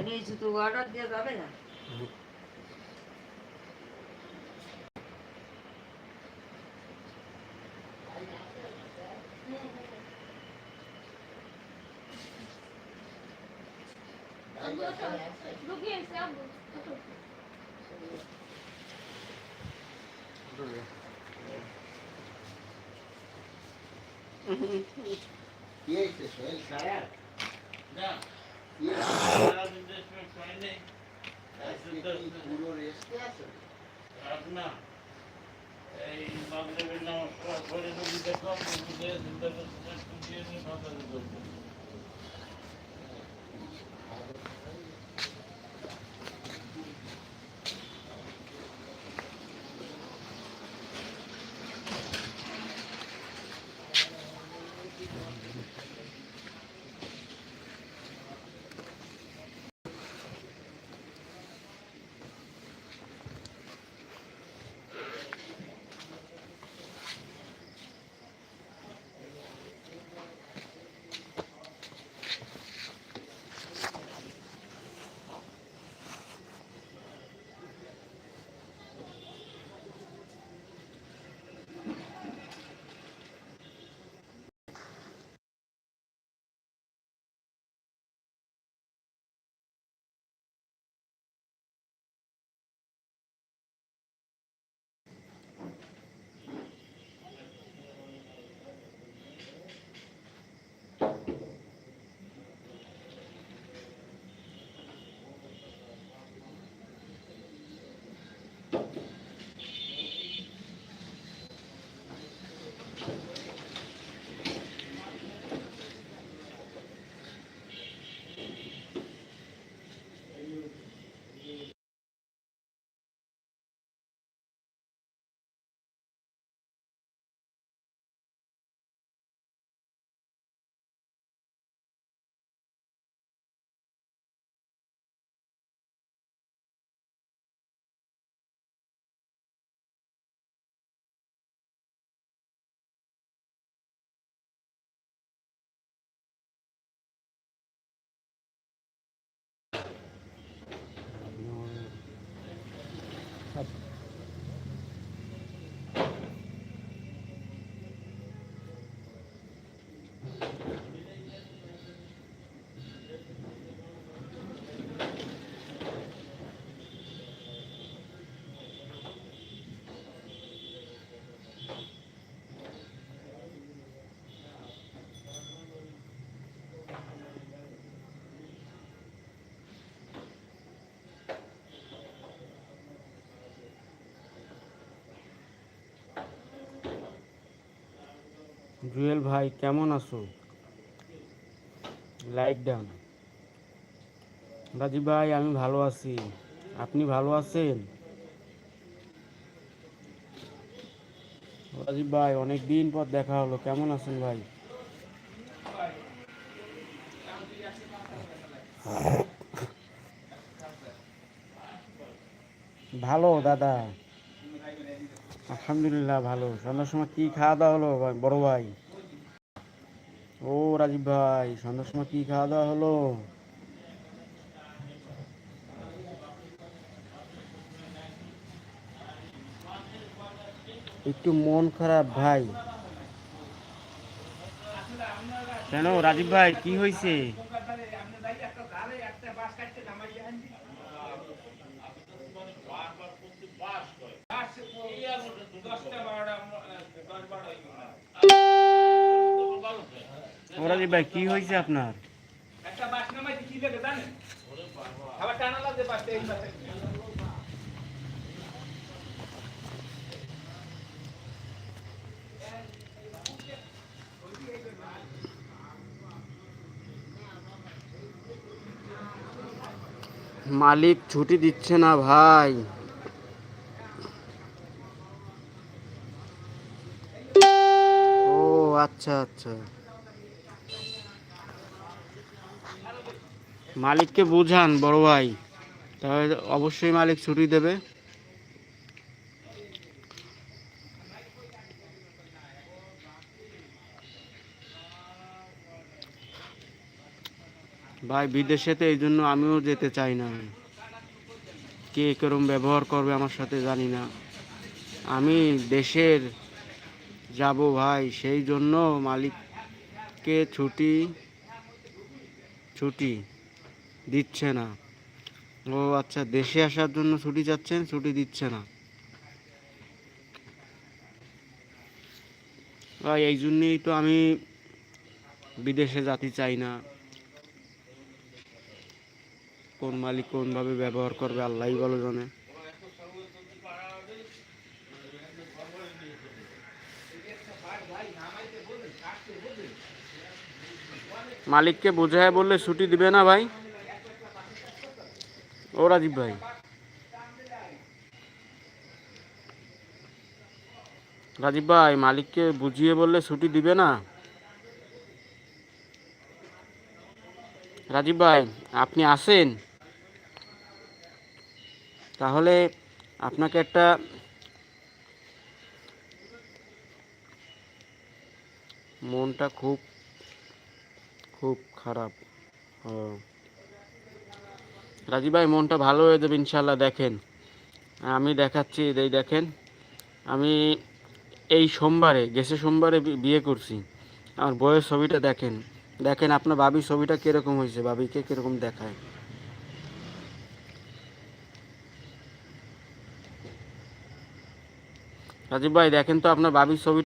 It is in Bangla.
Ini itu tuh ada dia apa ya? বানাতো না দিয়ে এসে তাহলে এই জুতো অর্ডার দেওয়া যাবে না রুগী এসে আব্বু কি হয়েছে শরীর খারাপ না কি এই জুয়েল ভাই, কেমন আছো? Like done. রাজীব ভাই, আমি ভালো আছি। আপনি ভালো আছেন? রাজীব ভাই, অনেক দিন পর দেখা হলো। কেমন আছেন ভাই? ভালো, দাদা। আলহামদুলিল্লাহ, ভালো। সন্ধ্যার সময় কি খাওয়া দাওয়া হলো বড় ভাই? ও রাজীব ভাই, সন্ধ্যার সময় কি খাওয়া দাওয়া হলো? একটু মন খারাপ ভাই। কেন রাজীব ভাই, কি হয়েছে ও ভাই কি হয়েছে আপনার? মালিক ছুটি দিচ্ছে না ভাই। ও আচ্ছা আচ্ছা। মালিককে বুঝান, বড় ভাই। তাহলে অবশ্যই মালিক ছুটি দেবে। ভাই, বিদেশেতে এই জন্য আমিও যেতে চাই না। কে কেরম ব্যবহার করবে আমার সাথে জানি না। আমি দেশের যাব ভাই, সেই জন্য মালিককে ছুটি ছুটি। দিচ্ছে না। ও আচ্ছা দেশে আসার জন্য ছুটি চাচ্ছেন, ছুটি দিচ্ছে না। ভাই, এই জন্যেই তো আমি বিদেশে যাতে চাই না। কোন মালিক কোনভাবে ব্যবহার করবে, আল্লাহই ভালো জানে। মালিককে বোঝায় বললে ছুটি দিবে না ভাই? ও রাজীব ভাই। রাজীব ভাই, মালিককে বুঝিয়ে বললে ছুটি দিবে না? রাজীব ভাই, আপনি আসেন। তাহলে আপনাকে একটা মনটা খুব খুব খারাপ। রাজীব ভাই মনটা ভালো হয়ে যাবে ইনশাল্লাহ দেখেন। আমি দেখাচ্ছি, এই দেখেন, আমি এই সোমবারে, গেছে সোমবারে বিয়ে করছি। আমার বইয়ের ছবিটা দেখেন। দেখেন আপনার বাবির ছবিটা কীরকম হয়েছে বাবিকে কীরকম দেখায়। রাজীব ভাই দেখেন তো আপনার বাবির ছবি